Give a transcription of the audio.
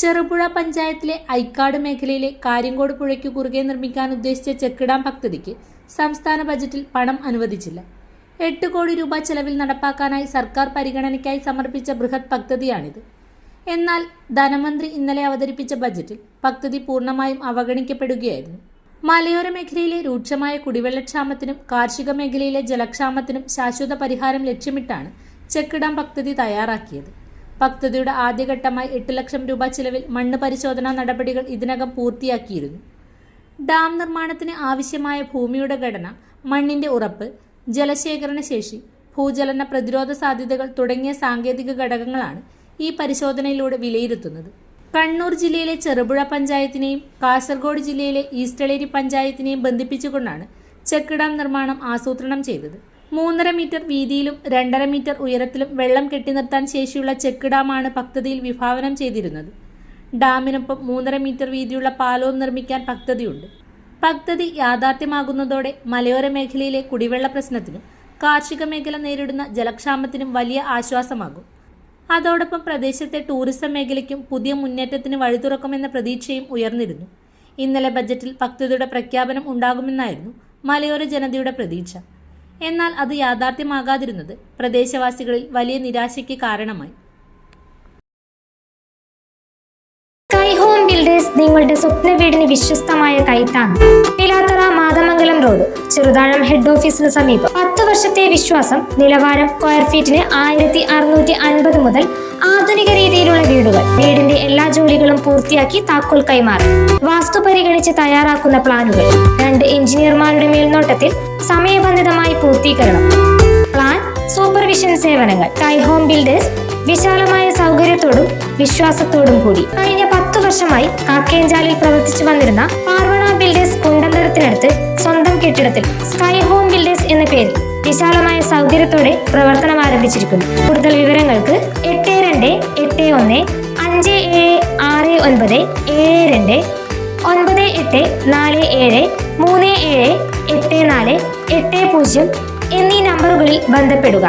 ചെറുപുഴ പഞ്ചായത്തിലെ ഐക്കാട് മേഖലയിലെ കാര്യങ്കോട് പുഴയ്ക്ക് കുറുകെ നിർമ്മിക്കാൻ ഉദ്ദേശിച്ച ചെക്കിടാം പദ്ധതിക്ക് സംസ്ഥാന ബജറ്റിൽ പണം അനുവദിച്ചില്ല. എട്ട് കോടി രൂപ ചെലവിൽ നടപ്പാക്കാനായി സർക്കാർ പരിഗണനയ്ക്കായി സമർപ്പിച്ച ബൃഹത് പദ്ധതിയാണിത്. എന്നാൽ ധനമന്ത്രി ഇന്നലെ അവതരിപ്പിച്ച ബജറ്റിൽ പദ്ധതി പൂർണമായും അവഗണിക്കപ്പെടുകയായിരുന്നു. മലയോര മേഖലയിലെ രൂക്ഷമായ കുടിവെള്ളക്ഷാമത്തിനും കാർഷിക മേഖലയിലെ ജലക്ഷാമത്തിനും ശാശ്വത പരിഹാരം ലക്ഷ്യമിട്ടാണ് ചെക്കിടാം പദ്ധതി തയ്യാറാക്കിയത്. പദ്ധതിയുടെ ആദ്യഘട്ടമായി എട്ട് ലക്ഷം രൂപ ചിലവിൽ മണ്ണ് പരിശോധനാ നടപടികൾ ഇതിനകം പൂർത്തിയാക്കിയിരുന്നു. ഡാം നിർമ്മാണത്തിന് ആവശ്യമായ ഭൂമിയുടെ ഘടന മണ്ണിന്റെ ഉറപ്പ് ജലശേഖരണ ശേഷി ഭൂചലന പ്രതിരോധ സാധ്യതകൾ തുടങ്ങിയ സാങ്കേതിക ഘടകങ്ങളാണ് ഈ പരിശോധനയിലൂടെ വിലയിരുത്തുന്നത്. കണ്ണൂർ ജില്ലയിലെ ചെറുപുഴ പഞ്ചായത്തിനെയും കാസർഗോഡ് ജില്ലയിലെ ഈസ്റ്റളേരി പഞ്ചായത്തിനെയും ബന്ധിപ്പിച്ചുകൊണ്ടാണ് ചെക്ക് ഡാം നിർമ്മാണം ആസൂത്രണം ചെയ്തത്. മൂന്നര മീറ്റർ വീതിയിലും രണ്ടര മീറ്റർ ഉയരത്തിലും വെള്ളം കെട്ടിനിർത്താൻ ശേഷിയുള്ള ചെക്ക് ഡാമാണ് പദ്ധതിയിൽ വിഭാവനം ചെയ്തിരുന്നത്. ഡാമിനൊപ്പം മൂന്നര മീറ്റർ വീതിയുള്ള പാലവും നിർമ്മിക്കാൻ പദ്ധതിയുണ്ട്. പദ്ധതി യാഥാർത്ഥ്യമാകുന്നതോടെ മലയോര മേഖലയിലെ കുടിവെള്ള പ്രശ്നത്തിനും കാർഷിക മേഖല നേരിടുന്ന ജലക്ഷാമത്തിനും വലിയ ആശ്വാസമാകും. അതോടൊപ്പം പ്രദേശത്തെ ടൂറിസം മേഖലയ്ക്കും പുതിയ മുന്നേറ്റത്തിന് വഴി തുറക്കുമെന്ന പ്രതീക്ഷയും ഉയർന്നിരുന്നു. ഇന്നലെ ബജറ്റിൽ പദ്ധതിയുടെ പ്രഖ്യാപനം ഉണ്ടാകുമെന്നായിരുന്നു മലയോര ജനതയുടെ പ്രതീക്ഷ. എന്നാൽ അത് യാഥാർത്ഥ്യമാകാതിരുന്നത് പ്രദേശവാസികളിൽ വലിയ നിരാശയ്ക്ക് കാരണമായി. സ്കൈ ഹോം ബിൽഡേഴ്സ് നിങ്ങളുടെ സ്വപ്ന വീടിന് വിശ്വസ്തമായ കൈത്താണ് പിലാത്തറ മാതമംഗലം റോഡ് ചെറുതാഴം ഹെഡ് ഓഫീസിന് സമീപം. പത്ത് വർഷത്തെ വിശ്വാസം നിലവാരം സ്ക്വയർ ഫീറ്റിന് ആയിരത്തി അറുന്നൂറ്റി അൻപത് മുതൽ ആധുനിക രീതിയിലുള്ള വീടുകൾ വീടിന്റെ എല്ലാ ജോലികളും പൂർത്തിയാക്കി താക്കോൽ കൈമാറി വാസ്തു പരിഗണിച്ച് തയ്യാറാക്കുന്ന പ്ലാനുകൾ. രണ്ട് എഞ്ചിനീയർമാരുടെ മേൽനോട്ടത്തിൽ സമയബന്ധിതമായി പൂർത്തീകരണം. പ്ലാൻ സൂപ്പർവിഷൻ സേവനങ്ങൾ. കൈ ഹോം ബിൽഡേഴ്സ് വിശാലമായ സൗകര്യത്തോടും വിശ്വാസത്തോടും കൂടി. കഴിഞ്ഞ പത്തു വർഷമായി കാക്കേഞ്ചാലിൽ പ്രവർത്തിച്ചു വന്നിരുന്ന പാർവണ ബിൽഡേഴ്സ് കുണ്ടന്തരത്തിനടുത്ത് സ്വന്തം കെട്ടിടത്തിൽ സ്കൈ ഹോം ബിൽഡേഴ്സ് എന്ന പേരിൽ വിശാലമായ സൗകര്യത്തോടെ പ്രവർത്തനം ആരംഭിച്ചിരിക്കുന്നു. കൂടുതൽ വിവരങ്ങൾക്ക് എട്ട് രണ്ട് എട്ട് ഒന്ന് ഒൻപത് ഏഴ് രണ്ട് ഒൻപത് എട്ട് നാല് ഏഴ് മൂന്ന് ഏഴ് എട്ട് നാല് എട്ട് പൂജ്യം എന്നീ നമ്പറുകളിൽ ബന്ധപ്പെടുക.